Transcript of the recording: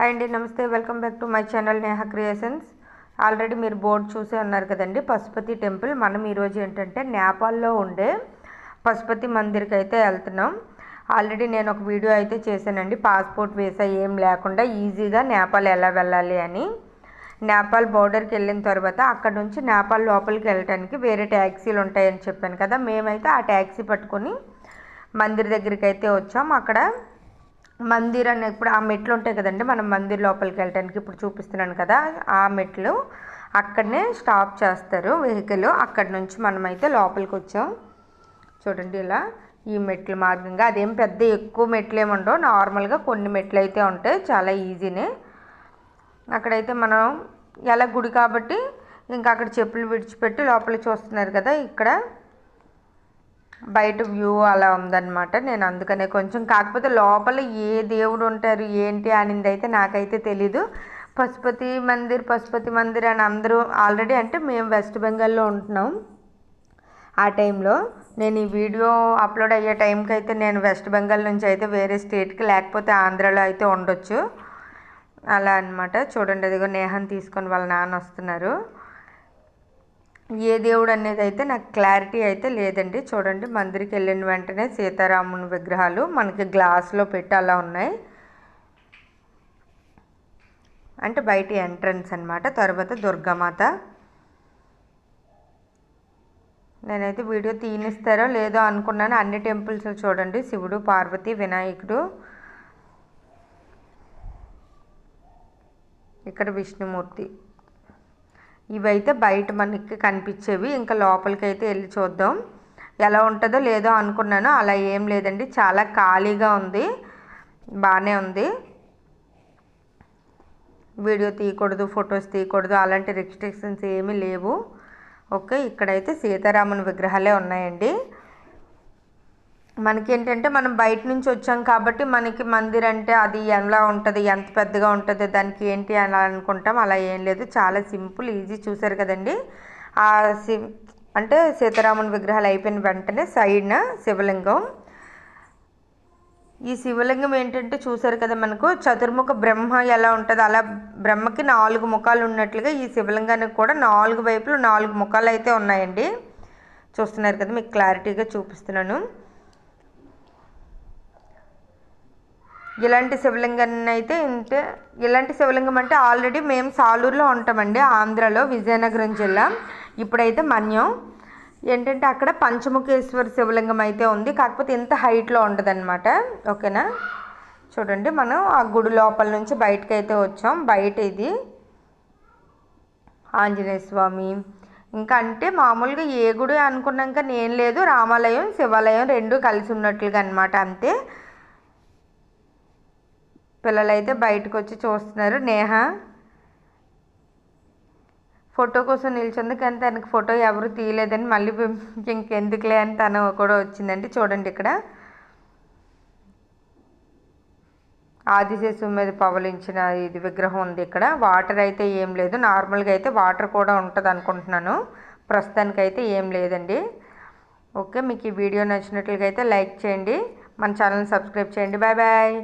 Hi అండి నమస్తే. Welcome back to my channel Neha creations. Already మీరు బోర్డు చూసే ఉన్నారు కదండి పశుపతి టెంపుల్. మనం ఈరోజు ఏంటంటే నేపాల్లో ఉండే పశుపతి మందిర్కి అయితే వెళ్తున్నాం. ఆల్రెడీ నేను ఒక వీడియో అయితే చేశానండి పాస్పోర్ట్ వీసా ఏం లేకుండా ఈజీగా నేపాల్ ఎలా వెళ్ళాలి అని. నేపాల్ బోర్డర్కి వెళ్ళిన తర్వాత అక్కడ నుంచి నేపాల్ లోపలికి వెళ్ళటానికి వేరే ట్యాక్సీలు ఉంటాయని చెప్పాను కదా మేమైతే ఆ ట్యాక్సీ పట్టుకొని మందిర్ దగ్గరికి అయితే వచ్చాం. అక్కడ మందిర్ అని ఇప్పుడు ఆ మెట్లు ఉంటాయి కదండి మనం మందిర్ లోపలికి వెళ్ళడానికి ఇప్పుడు చూపిస్తున్నాను కదా ఆ మెట్లు అక్కడనే స్టాప్ చేస్తారు వెహికల్ అక్కడ నుంచి మనమైతే లోపలికి వచ్చాం. చూడండి ఇలా ఈ మెట్ల మార్గంగా. అదేం పెద్ద ఎక్కువ మెట్లు ఏముండవు ఉండవు. నార్మల్గా కొన్ని మెట్లు అయితే ఉంటాయి. చాలా ఈజీనే అక్కడైతే మనం ఎలా గుడి కాబట్టి ఇంకా అక్కడ చెప్పులు విడిచిపెట్టి లోపల చూస్తున్నారు కదా ఇక్కడ. బయట వ్యూ అలా ఉందన్నమాట. నేను అందుకనే కొంచెం కాకపోతే లోపల ఏ దేవుడు ఉంటారు ఏంటి అనింది అయితే నాకైతే తెలీదు. పశుపతి మందిర్ పశుపతి మందిర్ అని అందరూ ఆల్రెడీ అంటే మేము వెస్ట్ బెంగాల్లో ఉంటున్నాం ఆ టైంలో. నేను ఈ వీడియో అప్లోడ్ అయ్యే టైంకి అయితే నేను వెస్ట్ బెంగాల్ నుంచి అయితే వేరే స్టేట్కి లేకపోతే ఆంధ్రాలో అయితే ఉండొచ్చు. అలా అనమాట చూడండి అదిగో నేహం తీసుకొని వాళ్ళ నాన్న వస్తున్నారు. ఏ దేవుడు అనేది అయితే నాకు క్లారిటీ అయితే లేదండి. చూడండి మందిరికి వెళ్ళిన వెంటనే సీతారాముని విగ్రహాలు మనకి గ్లాస్లో పెట్టి అలా ఉన్నాయి. అంటే బయట ఎంట్రన్స్ అనమాట తర్వాత దుర్గామాత. నేనైతే వీడియో తీనిస్తారో లేదో అనుకున్నాను. అన్ని టెంపుల్స్ చూడండి శివుడు పార్వతి వినాయకుడు. ఇక్కడ విష్ణుమూర్తి. ఇవైతే బయట మనకి కనిపించేవి. ఇంకా లోపలికి అయితే వెళ్ళి చూద్దాం. ఎలా ఉంటుందో లేదో అనుకున్నాను. అలా ఏం లేదండి. చాలా ఖాళీగా ఉంది. బాగానే ఉంది. వీడియో తీయకూడదు ఫొటోస్ తీయకూడదు. అలాంటి రిస్ట్రిక్షన్స్ ఏమీ లేవు. ఓకే ఇక్కడైతే సీతారాముని విగ్రహాలే ఉన్నాయండి. మనకి ఏంటంటే మనం బయట నుంచి వచ్చాం కాబట్టి మనకి మందిర్ అంటే అది ఎలా ఉంటుంది ఎంత పెద్దగా ఉంటుంది దానికి ఏంటి అని అనుకుంటాం. అలా ఏం లేదు. చాలా సింపుల్ ఈజీ చూసారు కదండి. ఆ సి అంటే సీతారాముని విగ్రహాలు అయిపోయిన వెంటనే సైడ్న శివలింగం. ఈ శివలింగం ఏంటంటే చూసారు కదా మనకు చతుర్ముఖ బ్రహ్మ ఎలా ఉంటుంది? అలా బ్రహ్మకి నాలుగు ముఖాలు ఉన్నట్లుగా ఈ శివలింగానికి కూడా నాలుగు వైపులు నాలుగు ముఖాలు అయితే ఉన్నాయండి. చూస్తున్నారు కదా మీకు క్లారిటీగా చూపిస్తున్నాను. ఇలాంటి శివలింగాన్ని అయితే ఇంతే ఇలాంటి శివలింగం అంటే ఆల్రెడీ మేము సాలూరులో ఉంటామండి ఆంధ్రలో విజయనగరం జిల్లా. ఇప్పుడైతే మన్యం. ఏంటంటే అక్కడ పంచముఖేశ్వర శివలింగం అయితే ఉంది కాకపోతే ఇంత హైట్లో ఉండదన్నమాట. ఓకేనా? చూడండి మనం ఆ గుడి లోపల నుంచి బయటకు అయితే వచ్చాం. బయట ఇది ఆంజనేయ స్వామి. ఇంకా అంటే మామూలుగా ఏ గుడి అనుకున్నాక నేను లేదు రామాలయం శివాలయం రెండు కలిసి ఉన్నట్లుగా అనమాట అంతే. పిల్లలైతే బయటకు వచ్చి చూస్తున్నారు. నేహ ఫోటో కోసం నిల్చుంది కానీ తనకి ఫోటో ఎవరు తీయలేదని మళ్ళీ ఇంకెందుకులే అని తను కూడా వచ్చిందండి. చూడండి ఇక్కడ. ఆదిశేషు మీద పవలించిన ఇది విగ్రహం ఉంది ఇక్కడ. వాటర్ అయితే ఏం లేదు. నార్మల్గా అయితే వాటర్ కూడా ఉంటుంది అనుకుంటున్నాను. ప్రస్తుతానికి అయితే ఏం లేదండి. ఓకే మీకు ఈ వీడియో నచ్చినట్లుగా అయితే లైక్ చేయండి. మన ఛానల్ సబ్స్క్రైబ్ చేయండి. Bye bye.